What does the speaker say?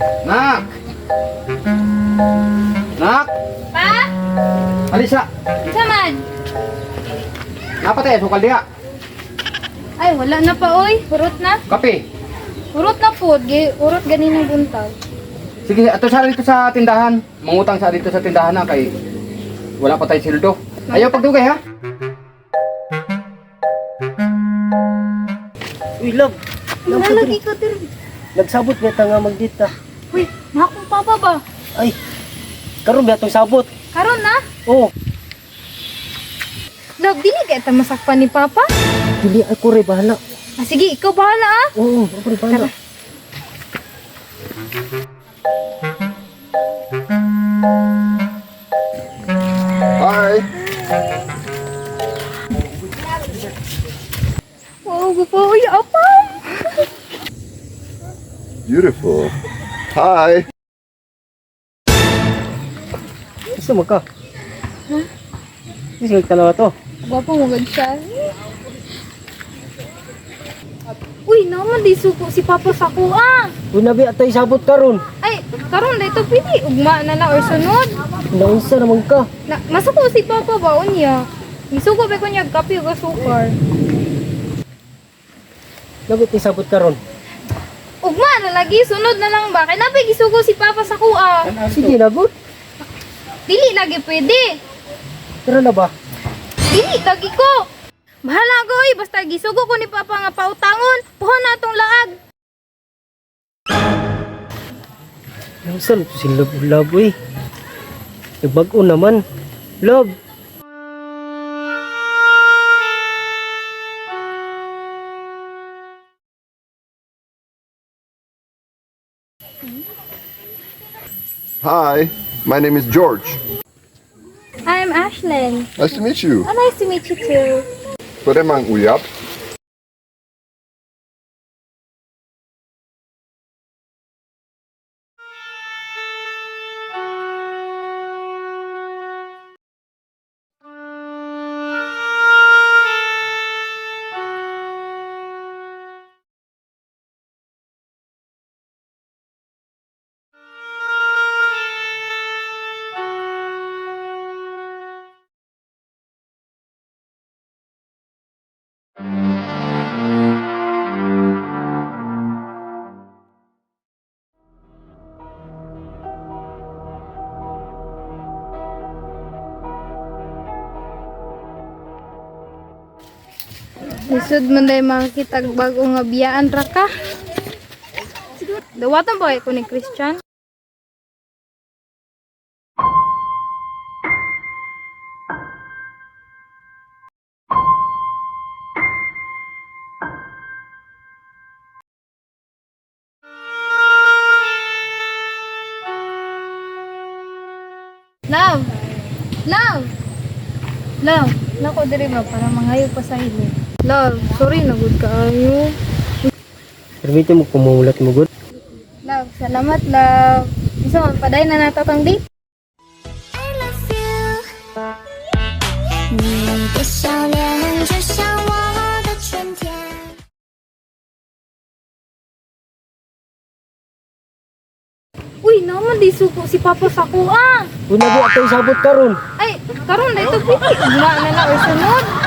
Nak! Nak! Pa? Alisa! Saman? Napatay, sukal diha. Ay, wala na pa, oy. Urot na. Kape. Urot na po. Gi- Urot ganinang buntag. Sige, ato sa dito sa tindahan. Mangutang sa dito sa tindahan na kay wala pa tayo sildo. Ayaw pagdugay ha. Uy, love. Nalagi ko. Nagsabot niya ta nga magdita. Uy, nakong papa ba? Ay, karon ba itong sabot? Karon na? Oo, Love, dili ka ita masakpan ni papa? dili ako rin bahala. Ah, sige, ikaw bahala ah. Oo, ako rin bahala. Hi. Wow, gupo. Uy, apa? Beautiful. Hi. Gusto mo ka? Gusto mo tanawa to? Gwapo mo gud siya. Uy, naman di suko si papa sa kuha. Uy, nabi ato isabot karon. Ay, karon dito pwede ugma na lang or sunod. Naunsa naman ka. Na, masuko si Papa ba unya? Isuko ba ko niya kape ug sukar? Nabi ato isabot karon. Ugma na lagi sunod na lang ba? Kay nabi gisugo si Papa sa kuha. Sige na, good. Dili lagi pwede. Tara na ba? Dili lagi ko. Bahala ko oy, basta gisugo ko ni Papa nga pautangon. Puho na tong laag. Na to si love, love, uy. Nagbago naman. Love. Hi. My name is George. I'm Ashlyn. Nice to meet you. Oh, nice to meet you too. Pwede mang uyap? Lisod man day makita bago nga biyaan ra ka. Dawatan ba ko ni Christian? Love! Love! Love! Nako diri ba para mangayo pa sa hili. Love, sorry na good kaayo. Permite mo kumulat mo, good. Love, salamat love. Isa man paday na nato tong date. 你的笑脸就像我的春天。 Uy, naman di suko si Papa sa kuha. Uy, nabi ato isabot karon. Ay, karon dito pwede ugma na lang or sunod.